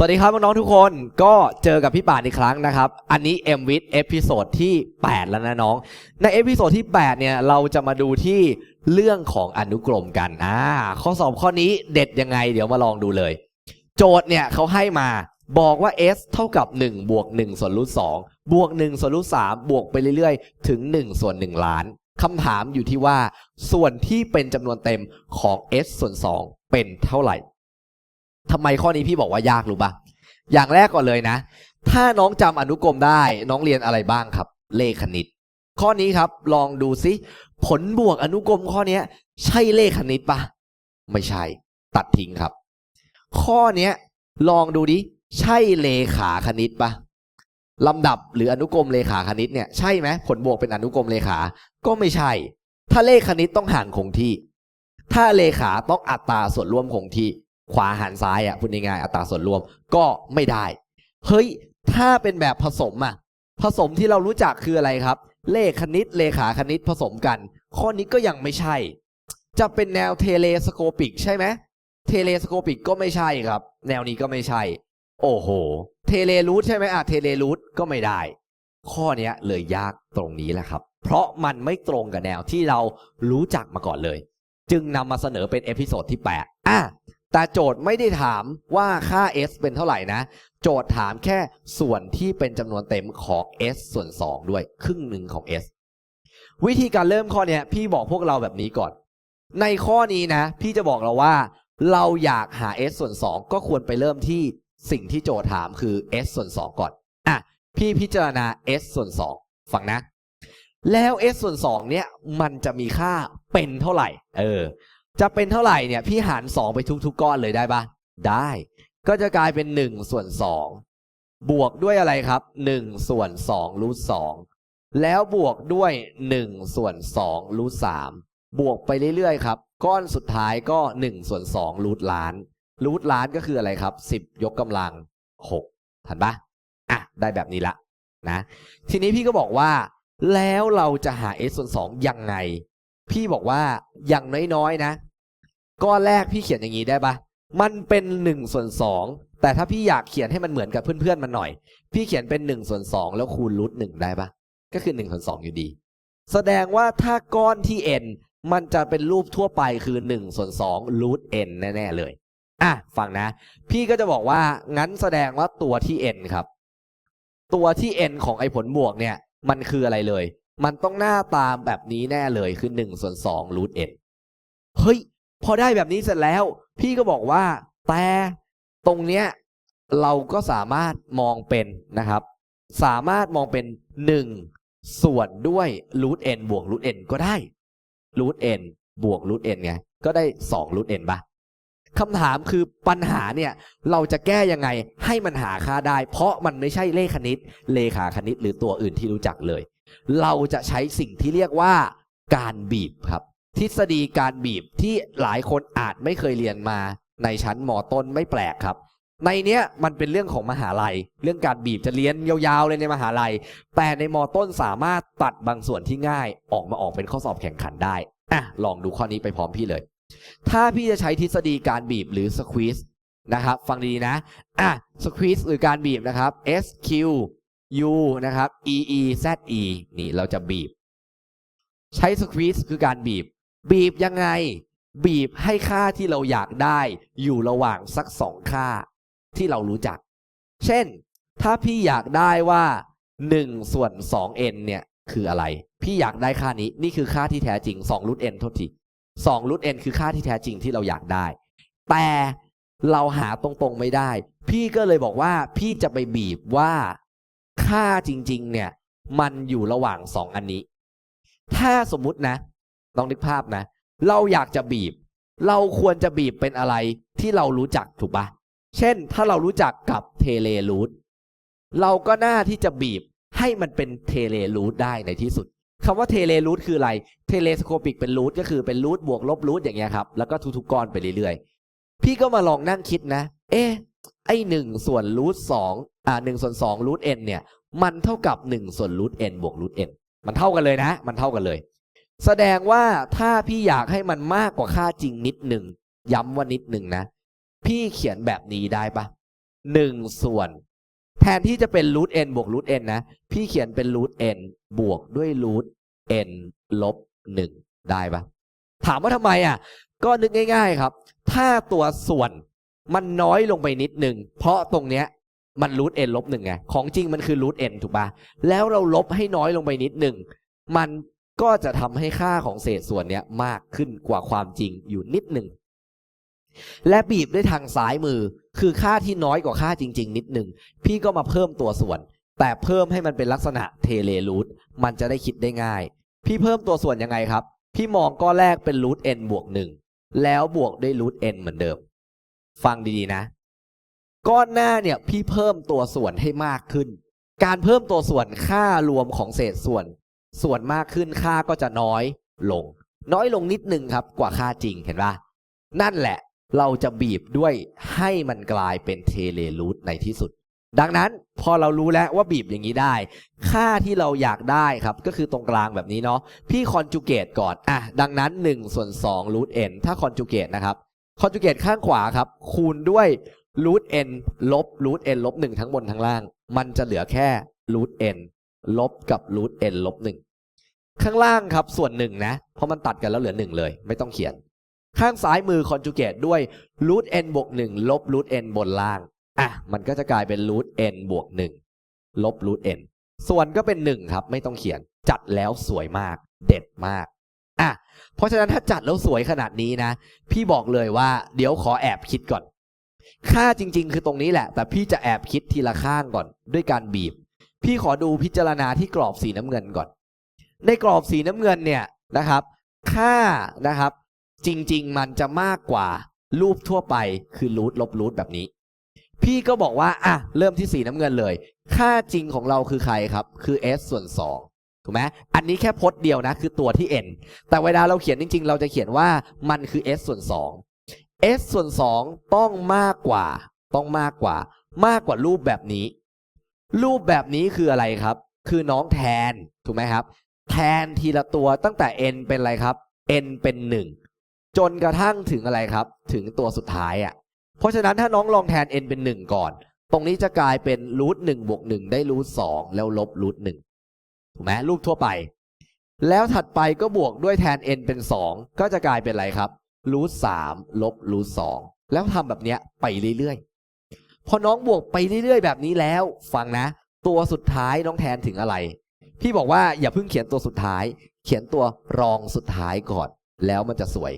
สวัสดีครับน้องๆทุกคนก็เจอกับพี่ป่านอีกครั้งนะครับ อันนี้ m w i t เอพิโซดที่ 8 แล้วนะน้อง ในเอพิโซดที่ 8 เนี่ย เราจะมาดูที่เรื่องของอนุกรมกันอ่าข้อสอบข้อนี้เด็ดยังไง เดี๋ยวมาลองดูเลย โจทย์เนี่ยเขาให้มาบอกว่า s เท่ากับ1บวก1ส่วนรูท2บวก1ส่วนรูท3บวกไปเรื่อยๆ ถึง 1 ส่วน 1 ล้านคำถามอยู่ที่ว่า ส่วนที่เป็นจำนวนเต็มของ s ส่วน 2 เป็นเท่าไหร่ ทำไมข้อนี้พี่บอกว่ายากรู้ปะอย่างแรกก่อนเลยนะ ถ้าน้องจำอนุกรมได้ น้องเรียนอะไรบ้างครับ เลขคณิต ข้อนี้ครับลองดูซิผลบวกอนุกรมข้อเนี้ยใช่เลขคณิตปะไม่ใช่ ตัดทิ้งครับ ข้อเนี้ยลองดูดิใช่เลขาคณิตปะลำดับหรืออนุกรมเลขาคณิตเนี่ยใช่ไหมผลบวกเป็นอนุกรมเลขา ก็ไม่ใช่ ถ้าเลขคณิตต้องห่างคงที่ ถ้าเลขาต้องอัตราส่วนร่วมคงที่ ขวาหารซ้ายอะพูดง่ายๆอัตราส่วนรวมก็ไม่ได้ เฮ้ย ถ้าเป็นแบบผสมอะ ผสมที่เรารู้จักคืออะไรครับ เลขคณิตเลขาคณิตผสมกัน ข้อนี้ก็ยังไม่ใช่ จะเป็นแนวเทเลสโคปิกใช่ไหมเทเลสโคปิกก็ไม่ใช่ครับ แนวนี้ก็ไม่ใช่ โอ้โห เทเลรูทใช่ไหมอะเทเลรูทก็ไม่ได้ ข้อนี้เลยยากตรงนี้แหละครับ เพราะมันไม่ตรงกับแนวที่เรารู้จักมาก่อนเลย จึงนำมาเสนอเป็นเอพิโซดที่ 8 อะ แต่โจทย์ไม่ได้ถามว่าค่า s เป็นเท่าไหร่นะ โจทย์ถามแค่ส่วนที่เป็นจำนวนเต็มของ s ส่วน 2 ด้วยครึ่งหนึ่งของ s วิธีการเริ่มข้อเนี้ยพี่บอกพวกเราแบบนี้ก่อน ในข้อนี้นะ พี่จะบอกเราว่า เราอยากหา s ส่วน 2 ก็ควรไปเริ่มที่สิ่งที่โจทย์ถามคือ s ส่วน 2 ก่อน อะ พี่พิจารณา s ส่วน 2 ฟังนะ แล้ว s ส่วน 2 เนี่ย มันจะมีค่าเป็นเท่าไหร่ เออ จะเป็นเท่าไหร่เนี่ยพี่หาร2ไปทุก ๆก้อนเลยได้ปะได้ ก็จะกลายเป็น1ส่วน2บวกด้วยอะไรครับ1ส่วน2รูท2แล้วบวกด้วย1ส่วน2รูท3บวกไปเรื่อยๆครับ ก้อนสุดท้ายก็1ส่วน2รูทล้านรูทล้านก็คืออะไรครับ10ยกกำลัง6ทันปะอะได้แบบนี้ละนะ ทีนี้พี่ก็บอกว่า แล้วเราจะหา s ส่วน2ยังไง พี่บอกว่าอย่างน้อยๆนะ ก้อนแรกพี่เขียนอย่างนี้ได้ปะมันเป็น1ส่วน2แต่ถ้าพี่อยากเขียนให้มันเหมือนกับเพื่อนๆมันหน่อย พี่เขียนเป็น1ส่วน2แล้วคูณรูทหนึ่งได้ปะก็คือ1ส่วน2องอยู่ดี แสดงว่าถ้าก้อนที่ n มันจะเป็นรูปทั่วไปคือ1ส่วน2รูท n แน่ ๆ เลย อะฟังนะ พี่ก็จะบอกว่างั้นแสดงว่าตัวที่ n ครับ ตัวที่ n ของไอ้ผลบวกเนี่ย มันคืออะไรเลย มันต้องหน้าตาแบบนี้แน่เลยคือ1ส่วน2รูท n เฮ้ย พอได้แบบนี้เสร็จแล้ว พี่ก็บอกว่า แต่ตรงเนี้ยเราก็สามารถมองเป็นนะครับ สามารถมองเป็น 1 ส่วนด้วยรูท n บวกรูท n ก็ได้รูท n บวกรูท n ไง ก็ได้2รูท n ปะคำถามคือปัญหาเนี่ย เราจะแก้ยังไงให้มันหาค่าได้ เพราะมันไม่ใช่เลขคณิต เลขาคณิตหรือตัวอื่นที่รู้จักเลย เราจะใช้สิ่งที่เรียกว่าการบีบครับ ทฤษฎีการบีบที่หลายคนอาจไม่เคยเรียนมาในชั้นมต้นไม่แปลกครับ ในเนี้ยมันเป็นเรื่องของมหาลัย เรื่องการบีบจะเรียนยาวๆเลยในมหาลัย แต่ในมต้นสามารถตัดบางส่วนที่ง่ายออกมาออกเป็นข้อสอบแข่งขันได้อะลองดูข้อนี้ไปพร้อมพี่เลย ถ้าพี่จะใช้ทฤษฎีการบีบหรือสควีสนะครับ ฟังดีๆนะอะสควีสหรือการบีบนะครับ S Q U นะครับ E E Z E นี่เราจะบีบ ใช้สควีสคือการบีบ บีบยังไง บีบให้ค่าที่เราอยากได้ อยู่ระหว่างสักสองค่าที่เรารู้จัก เช่น ถ้าพี่อยากได้ว่า1ส่วน 2n เนี่ยคืออะไร พี่อยากได้ค่านี้ นี่คือค่าที่แท้จริง2รูท n โทษที2รูท n คือค่าที่แท้จริงที่เราอยากได้ แต่เราหาตรงๆไม่ได้ พี่ก็เลยบอกว่าพี่จะไปบีบว่าค่าจริง ๆ เนี่ย มันอยู่ระหว่าง 2 อันนี้ ถ้าสมมุตินะ ลองนึกภาพนะ เราอยากจะบีบ เราควรจะบีบเป็นอะไรที่เรารู้จักถูกปะเช่น ถ้าเรารู้จักกับเทเลรูทเราก็น่าที่จะบีบให้มันเป็นเทเลรูทได้ในที่สุดคำว่าเทเลรูทคืออะไร เทเลสโคปิกเป็นรูทก็คือเป็นรูทบวกลบรูทอย่างเงี้ยครับ แล้วก็ทุกๆก้อนไปเรื่อยๆ พี่ก็มาลองนั่งคิดนะ เอ๊ะ ไอหนึ่งส่วนรูทสองอ่าหนึ่งส่วนสองรูทเอ็นเนี่ย มันเท่ากับหนึ่งส่วนรูทเอ็นบวกรูทเอ็นมันเท่ากันเลยนะ มันเท่ากันเลย แสดงว่าถ้าพี่อยากให้มันมากกว่าค่าจริงนิดหนึ่งย้ำว่านิดหนึ่งนะ พี่เขียนแบบนี้ได้ปะ1ส่วน แทนที่จะเป็น root n บวก root n นะ พี่เขียนเป็น root n บวกด้วย root n ลบ1ได้ปะถามว่าทำไมอะ ก็นึกง่าย ๆครับ ถ้าตัวส่วนมันน้อยลงไปนิดหนึ่งเพราะตรงเนี้ยมัน root n ลบหนึ่งไง ของจริงมันคือ root n ถูกปะแล้วเราลบให้น้อยลงไปนิดหนึ่งมัน ก็จะทำให้ค่าของเศษส่วนนี้มากขึ้นกว่าความจริงอยู่นิดหนึ่ง และบีบด้วยทางซ้ายมือ คือค่าที่น้อยกว่าค่าจริง ๆ นิดหนึ่ง พี่ก็มาเพิ่มตัวส่วน แต่เพิ่มให้มันเป็นลักษณะเทเลรูทมันจะได้คิดได้ง่าย พี่เพิ่มตัวส่วนยังไงครับ พี่มองก้อนแรกเป็นรูท n บวกหนึ่งแล้วบวกด้วยรูท n เหมือนเดิม ฟังดีๆนะ ก้อนหน้าเนี่ยพี่เพิ่มตัวส่วนให้มากขึ้น การเพิ่มตัวส่วนค่ารวมของเศษส่วน ส่วนมากขึ้นค่าก็จะน้อยลง น้อยลงนิดนึงครับกว่าค่าจริงเห็นปะนั่นแหละเราจะบีบด้วยให้มันกลายเป็นเทเลรูทในที่สุด ดังนั้นพอเรารู้แล้วว่าบีบอย่างนี้ได้ ค่าที่เราอยากได้ครับ ก็คือตรงกลางแบบนี้เนาะพี่คอนจูเกตก่อนอะดังนั้น1ส่วน2รูท n ถ้าคอนจูเกตนะครับคอนจูเกตข้างขวาครับ คูณด้วยรูท n ลบรูท n ลบ1ทั้งบนทั้งล่าง มันจะเหลือแค่รูท n ลบกับรูท n ลบ1ข้างล่างครับส่วน1นะ เพราะมันตัดกันแล้วเหลือ1เลย ไม่ต้องเขียน ข้างซ้ายมือคอนจูเกตด้วยรูท n บวก1ลบรูท n บนล่าง อะ มันก็จะกลายเป็นรูท n บวก1ลบรูท n ส่วนก็เป็น1ครับ ไม่ต้องเขียน จัดแล้วสวยมาก เด็ดมาก อะ เพราะฉะนั้นถ้าจัดแล้วสวยขนาดนี้นะ พี่บอกเลยว่า เดี๋ยวขอแอบคิดก่อน ค่าจริง ๆ คือตรงนี้แหละ แต่พี่จะแอบคิดทีละข้างก่อน ด้วยการบีบ พี่ขอดูพิจารณาที่กรอบสีน้ำเงินก่อน ในกรอบสีน้ำเงินเนี่ยนะครับ ค่านะครับ จริง ๆ มันจะมากกว่ารูปทั่วไปคือรูทลบรูทแบบนี้ พี่ก็บอกว่าอะเริ่มที่สีน้ำเงินเลย ค่าจริงของเราคือใครครับ คือ s ส่วน2ถูกไหมอันนี้แค่พจน์เดียวนะ คือตัวที่ n แต่เวลาเราเขียนจริง ๆ เราจะเขียนว่ามันคือ s ส่วน 2 s ส่วน 2 ต้องมากกว่า ต้องมากกว่า มากกว่ารูปแบบนี้ รูปแบบนี้คืออะไรครับ คือน้องแทนถูกไหมครับ แทนทีละตัวตั้งแต่ n เป็นอะไรครับ n เป็น 1 จนกระทั่งถึงอะไรครับ ถึงตัวสุดท้ายอะ เพราะฉะนั้นถ้าน้องลองแทน n เป็น 1 ก่อน ตรงนี้จะกลายเป็นรูทหนึ่งบวกหนึ่งได้รูทสองแล้วลบรูทหนึ่งถูกไหมรูปทั่วไป แล้วถัดไปก็บวกด้วยแทน n เป็น 2 ก็จะกลายเป็นอะไรครับรูทสามลบรูทสองแล้วทำแบบเนี้ยไปเรื่อยๆ พอน้องบวกไปเรื่อยๆ แบบนี้แล้ว ฟังนะ ตัวสุดท้ายน้องแทนถึงอะไร พี่บอกว่าอย่าเพิ่งเขียนตัวสุดท้าย เขียนตัวรองสุดท้ายก่อน แล้วมันจะสวย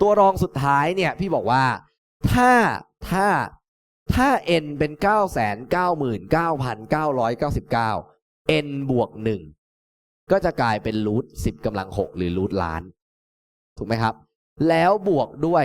ตัวรองสุดท้ายเนี่ย พี่บอกว่า ถ้าถ้าถ้า n เป็น 9 9 9 9 9 9 n บวก 1 ก็จะกลายเป็นรูท10กำลัง 6 หรือรูทล้าน ถูกไหมครับ แล้วบวกด้วย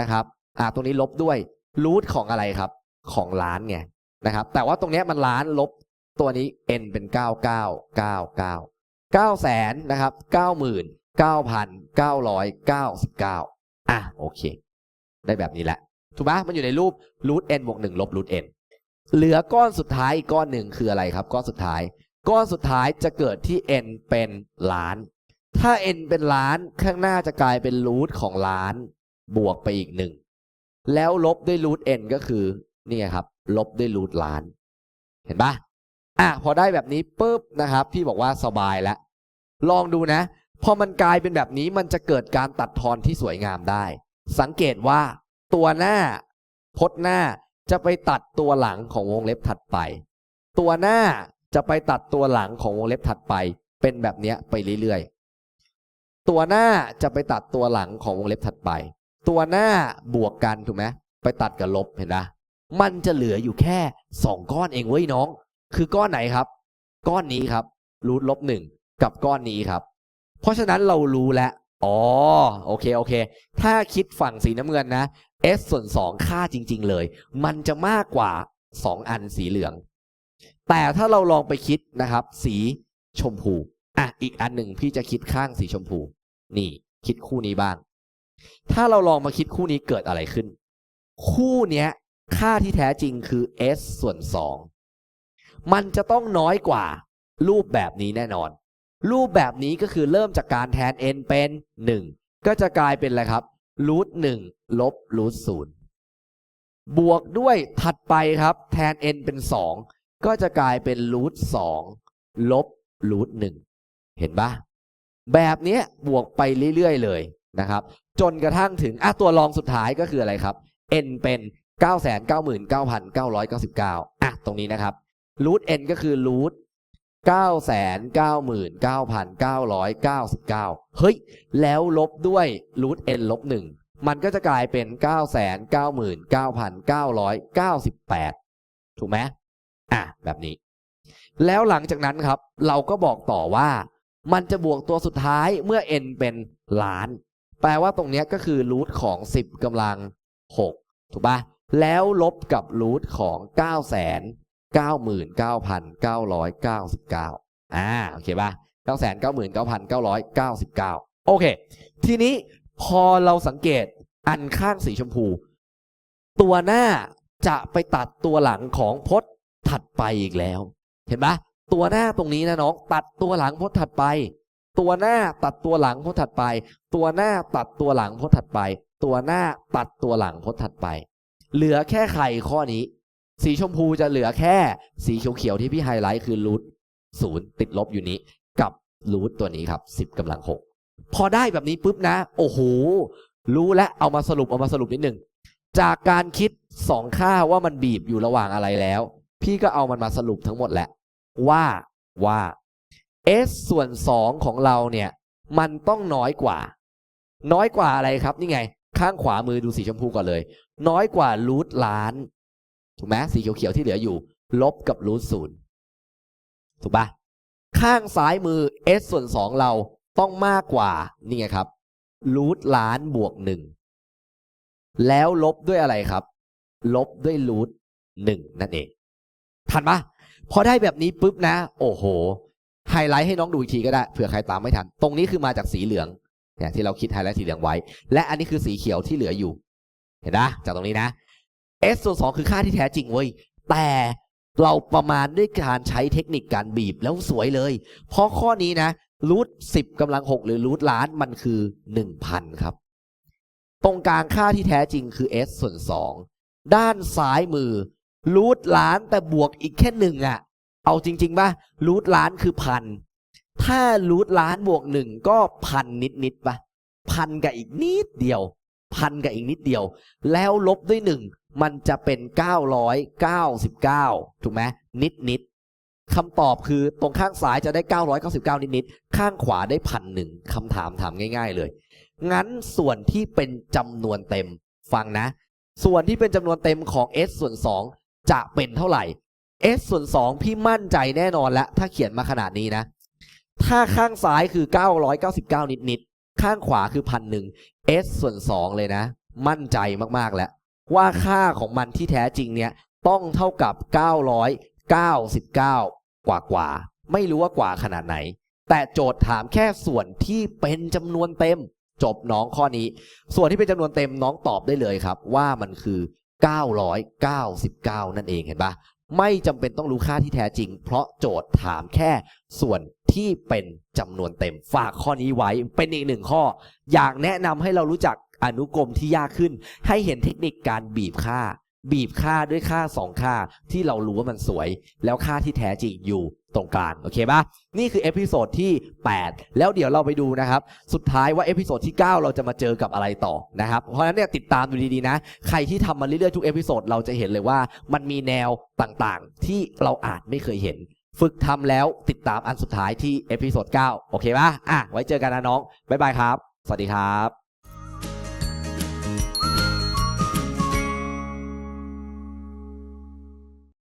นะครับ อ่าตรงนี้ลบด้วยรูทของอะไรครับ ของล้านไงนะครับ แต่ว่าตรงนี้มันล้านลบตัวนี้ n เป็น 9 9 9 9 9แสนนะครับ99,999อะโอเค ได้แบบนี้แหละ ถูกไหมมันอยู่ในรูปรูท n บวก1ลบรูท n เหลือก้อนสุดท้ายอีกก้อนหนึ่งคืออะไรครับ ก้อนสุดท้าย ก้อนสุดท้ายจะเกิดที่ n เป็นล้าน ถ้า n เป็นล้านข้างหน้าจะกลายเป็นรูทของล้านบวกไปอีกหนึ่งแล้วลบด้วยรูท n ก็คือ นี่ครับ ลบด้วยรูทล้าน เห็นปะอะพอได้แบบนี้ปุ๊บนะครับ พี่บอกว่าสบายแล้ว ลองดูนะ พอมันกลายเป็นแบบนี้มันจะเกิดการตัดทอนที่สวยงามได้ สังเกตว่าตัวหน้าพจน์หน้าจะไปตัดตัวหลังของวงเล็บถัดไป ตัวหน้าจะไปตัดตัวหลังของวงเล็บถัดไป เป็นแบบนี้ไปเรื่อยๆ ตัวหน้าจะไปตัดตัวหลังของวงเล็บถัดไป ตัวหน้าบวกกันถูกไหมไปตัดกับลบเห็นไห มันจะเหลืออยู่แค่สองก้อนเองเว้ยน้อง คือก้อนไหนครับ ก้อนนี้ครับรูทลบหนึ่งกับก้อนนี้ครับ เพราะฉะนั้นเรารู้แล้วอ๋อโอเคโอเค ถ้าคิดฝั่งสีน้ำเงินนะ s ส่วน 2 ค่าจริง ๆ เลย มันจะมากกว่า 2 อันสีเหลือง แต่ถ้าเราลองไปคิดนะครับ สีชมพูอะอีกอันหนึ่งพี่จะคิดข้างสีชมพู นี่ คิดคู่นี้บ้าง ถ้าเราลองมาคิดคู่นี้เกิดอะไรขึ้น คู่เนี้ย ค่าที่แท้จริงคือ s ส่วน 2 มันจะต้องน้อยกว่า รูปแบบนี้แน่นอน รูปแบบนี้ก็คือเริ่มจากการแทน n เป็น 1 ก็จะกลายเป็นอะไรครับรูทหนึ่งลบรูทศูนย์บวกด้วยถัดไปครับ แทน n เป็น 2 ก็จะกลายเป็นรูท2ลบรูท1เห็นปะแบบนี้บวกไปเรื่อยๆเลยนะครับ จนกระทั่งถึงอะตัวรองสุดท้ายก็คืออะไรครับ n เป็น 999,999อะตรงนี้นะครับรูท n ก็คือรูท999,999 เฮ้ย แล้วลบด้วยรูท n ลบ1มันก็จะกลายเป็น 999,998 ถูกไหมอะ แบบนี้ แล้วหลังจากนั้นครับ เราก็บอกต่อว่า มันจะบวกตัวสุดท้ายเมื่อ n เป็นล้าน แปลว่าตรงนี้ก็คือรูทของ 10กำลัง 6 ถูกปะ แล้วลบกับรูทของ 9 9 9 9 9 9อ่าโอเคป่ะ9 9 9 9 9 9โอเค ทีนี้พอเราสังเกตอันข้างสีชมพู ตัวหน้าจะไปตัดตัวหลังของพจน์ถัดไปอีกแล้ว เห็นปะตัวหน้าตรงนี้นะน้องตัดตัวหลังพจน์ถัดไป ตัวหน้าตัดตัวหลังพจน์ถัดไป ตัวหน้าตัดตัวหลังพจน์ถัดไป ตัวหน้าตัดตัวหลังพจน์ถัดไป เหลือแค่ใครข้อนี้ สีชมพูจะเหลือแค่ สีเขียวๆที่พี่ไฮไลท์คือรูทศูนย์ติดลบอยู่นี้ กับรูทตัวนี้ครับสิบกำลังหกพอได้แบบนี้ปุ๊บนะ โอ้โห รู้และเอามาสรุปเอามาสรุปนิดหนึ่งจากการคิดสองค่าว่ามันบีบอยู่ระหว่างอะไรแล้ว พี่ก็เอามันมาสรุปทั้งหมดแหละ ว่าว่า s ส่วน 2 ของเราเนี่ย มันต้องน้อยกว่า น้อยกว่าอะไรครับ นี่ไง ข้างขวามือดูสีชมพูก่อนเลย น้อยกว่ารูทล้าน ถูกไหมสีเขียวๆที่เหลืออยู่ ลบกับรูทศูนย์ถูกปะข้างซ้ายมือ s ส่วน 2 เราต้องมากกว่า นี่ไงครับรูทล้านบวกหนึ่งแล้วลบด้วยอะไรครับ ลบด้วยรูทหนึ่งนั่นเอง ทันปะพอได้แบบนี้ปุ๊บนะ โอ้โห ไฮไลท์ให้น้องดูอีกทีก็ได้เผื่อใครตามไม่ทัน ตรงนี้คือมาจากสีเหลืองเนี่ยที่เราคิดไฮไลท์สีเหลืองไว้ และอันนี้คือสีเขียวที่เหลืออยู่ เห็นนะจากตรงนี้นะ s ส่วน2คือค่าที่แท้จริงเว้ยแต่เราประมาณด้วยการใช้เทคนิคการบีบแล้วสวยเลย เพราะข้อนี้นะรูทสิบกำลังหกหรือรูทล้านมันคือหนึ่งพันครับ ตรงกลางค่าที่แท้จริงคือ s ส่วนสองด้านซ้ายมือรูทล้านแต่บวกอีกแค่หนึ่งอะเอาจริงๆป่ะรูทล้านคือพันถ้ารูทล้านบวกหนึ่งก็พันนิดนิดๆป่ะพันกับอีกนิดเดียว พันกับอีกนิดเดียว แล้วลบด้วยหนึ่งมันจะเป็น 999 ถูกไหมนิดนิดๆคำตอบคือตรงข้างซ้ายจะได้ 999 นิดนิดๆข้างขวาได้พันหนึ่งคำถามถามง่าย ๆ เลย งั้นส่วนที่เป็นจำนวนเต็มฟังนะ ส่วนที่เป็นจำนวนเต็มของ s ส่วน 2 จะเป็นเท่าไหร่ s ส่วน 2 พี่มั่นใจแน่นอนแล้ว ถ้าเขียนมาขนาดนี้นะ ถ้าข้างซ้ายคือ 999 นิดนิดๆ ข้างขวาคือพันหนึ่ง s ส่วน 2 เลยนะ มั่นใจมากๆแล้ว ว่าค่าของมันที่แท้จริงเนี่ย ต้องเท่ากับ 999 กว่ากว่า ไม่รู้ว่ากว่าขนาดไหน แต่โจทย์ถามแค่ส่วนที่เป็นจำนวนเต็ม จบน้องข้อนี้ ส่วนที่เป็นจำนวนเต็มน้องตอบได้เลยครับ ว่ามันคือ 999 นั่นเองเห็นปะ ไม่จำเป็นต้องรู้ค่าที่แท้จริง เพราะโจทย์ถามแค่ส่วนที่เป็นจำนวนเต็มฝากข้อนี้ไว้เป็นอีกหนึ่งข้อ อยากแนะนำให้เรารู้จักอนุกรมที่ยากขึ้น ให้เห็นเทคนิคการบีบค่า บีบค่าด้วยค่าสองค่าที่เรารู้ว่ามันสวย แล้วค่าที่แท้จริงอยู่ตรงกลางโอเคปะนี่คือเอพิโซดที่ 8 แล้วเดี๋ยวเราไปดูนะครับ สุดท้ายว่าเอพิโซดที่ 9 เราจะมาเจอกับอะไรต่อนะครับ เพราะฉะนั้นเนี่ยติดตามดูดีๆนะ ใครที่ทำมาเรื่อยๆทุกเอพิโซดเราจะเห็นเลยว่ามันมีแนวต่างๆ ที่เราอาจไม่เคยเห็น ฝึกทำแล้วติดตามอันสุดท้ายที่เอพิโซด9โอเคปะอะไว้เจอกันนะน้องบ๊ายบายครับ สวัสดีครับ